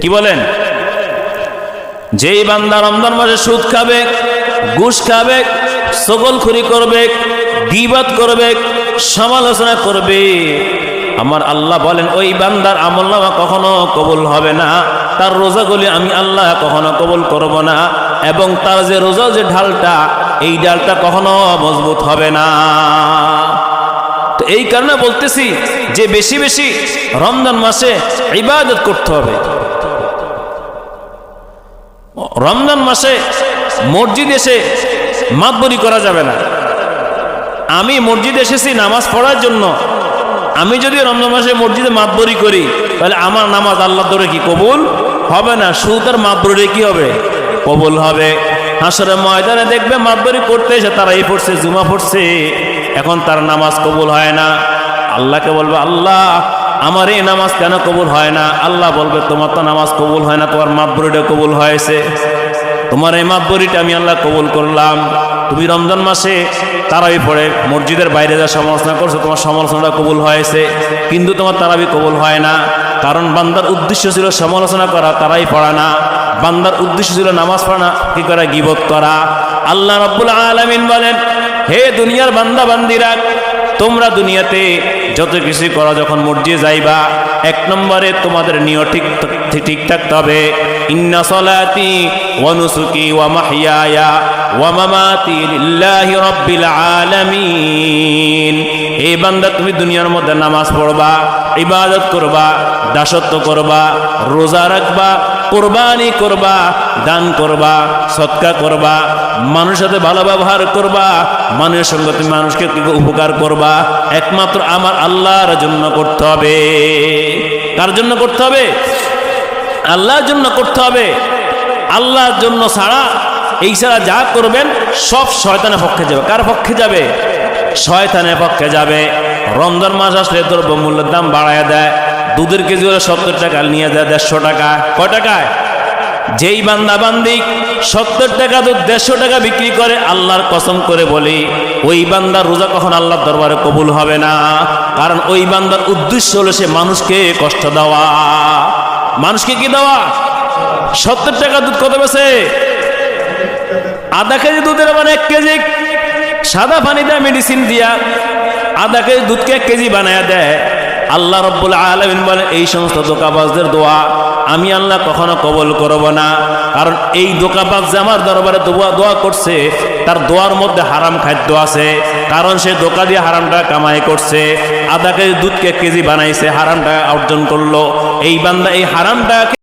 কি বলেন? যেই বান্দা রমজান মাসে সুদ খাবে, ঘুষ খাবে সকলখুরি করবে গিবাত করবে, সমালোচনা করবে, আমার আল্লাহ বলেন, ওই বান্দার আমল নামা কখনো কবুল হবে না। তার রোজাগুলি আমি আল্লাহ কখনো কবুল করব না, এবং তার যে রোজা যে ঢালটা, এই ডালটা কখনো মজবুত হবে না। তো এই কারণে বলতেছি যে বেশি বেশি রমজান মাসে ইবাদত করতে হবে। রমজান মাসে মসজিদ এসে মাতবরি করা যাবে না। আমি মসজিদ এসেছি নামাজ পড়ার জন্য। আমি যদি রমজান মাসে মসজিদে মাতবরি করি, তাহলে আমার নামাজ আল্লাহ ধরে কি কবুল? হবে না। শুধু তার মাতবরি কি হবে? কবুল হবে। হাসরে ময়দানে দেখবে মাতবরি করতে এসে তারা এই পড়ছে, জুমা পড়ছে। এখন তার নামাজ কবুল হয় না। আল্লাহকে বলবে, আল্লাহ আমার এই নামাজ কেন কবুল হয় না? আল্লাহ বলবে, তোমার তো নামাজ কবুল হয় না, তোমার মাতবরিটা কবুল হয়েছে। তোমার এই মাতবরিটা আমি আল্লাহ কবুল করলাম। তুমি রমজান মাসে তারাবি পড়ে, মসজিদের বাইরে যা সমালোচনা করছ, তোমার সমালোচনাটা কবুল হয়েছে। কিন্তু তোমার তারাবি কবুল হয় না। কারণ বান্দার উদ্দেশ্য ছিল সমালোচনা করা, তারাই পড়া না। বান্দার উদ্দেশ্য ছিল নামাজ পড়া কি করা? গিবত করা। আল্লাহ রব্বুল আলমিন বলেন, হে দুনিয়ার বান্দা বান্দিরা তোমরা দুনিয়াতে যত কিছু করো যখন মসজিদে যাইবা, এক নম্বরে তোমাদের নিয় ঠিক ঠিক থাকতে হবে। ইন্না সলাতি ওয়া নুসুকি ওয়া মাহইয়ায়া ওয়া মামাতি লিল্লাহি রাব্বিল আলামিন। এই বান্দা তুমি দুনিয়ার মধ্যে নামাজ পড়বা, ইবাদত করবা, দাসত্ব করবা, রোজা রাখবা, কোরবানি করবা, দান করবা, সৎকা করবা, মানুষের সাথে ভালো ব্যবহার করবা, মানুষের সঙ্গে তুমি মানুষকে উপকার করবা, একমাত্র আমার আল্লাহর জন্য করতে হবে। কার জন্য করতে হবে? আল্লাহর জন্য করতে হবে। আল্লাহর জন্য ছাড়া, এই ছাড়া যা করবেন, সব শয়তানের পক্ষে যাবে। কার পক্ষে যাবে? শয়তানের পক্ষে যাবে। রমজান মাস আসলে দ্রব্যমূল্যের দাম বাড়ায় দেয়। দুধের কেজি হলে সত্তর টাকা, নিয়ে যায় দেড়শো টাকা। কয় টাকায়? যেই বান্দা বান্দি সত্তর টাকা দুধ, দেড়শো টাকা বিক্রি করে, আল্লাহর কসম করে বলি, ওই বান্দার রোজা কখন আল্লাহর দরবারে কবুল হবে না। কারণ ওই বান্দার উদ্দেশ্য হলো সে মানুষকে কষ্ট দেওয়া। মানুষকে কি দেওয়া? সত্তর টাকা দুধ কত বেছে? আধা কেজি দুধের মানে এক কেজি সাদা পানি দেয় মেডিসিন দিয়া আধা কেজি দুধকে এক কেজি বানায় দেয়। আল্লাহ রব্বুল আলমিন বলে এই সমস্ত দোকাবাজদের দোয়া আমি আল্লাহ কখনো কবল করব না। কারণ এই দোকাবাজ যে আমার দরবারে দোয়া দোয়া করছে, তার দোয়ার মধ্যে হারাম খাদ্য আছে। কারণ সে দোকা দিয়ে হারামটা কামাই করছে। আধা কেজি দুধকে কেজি বানাইছে, হারামটা অর্জন করল। এই বান্দা এই হারামটা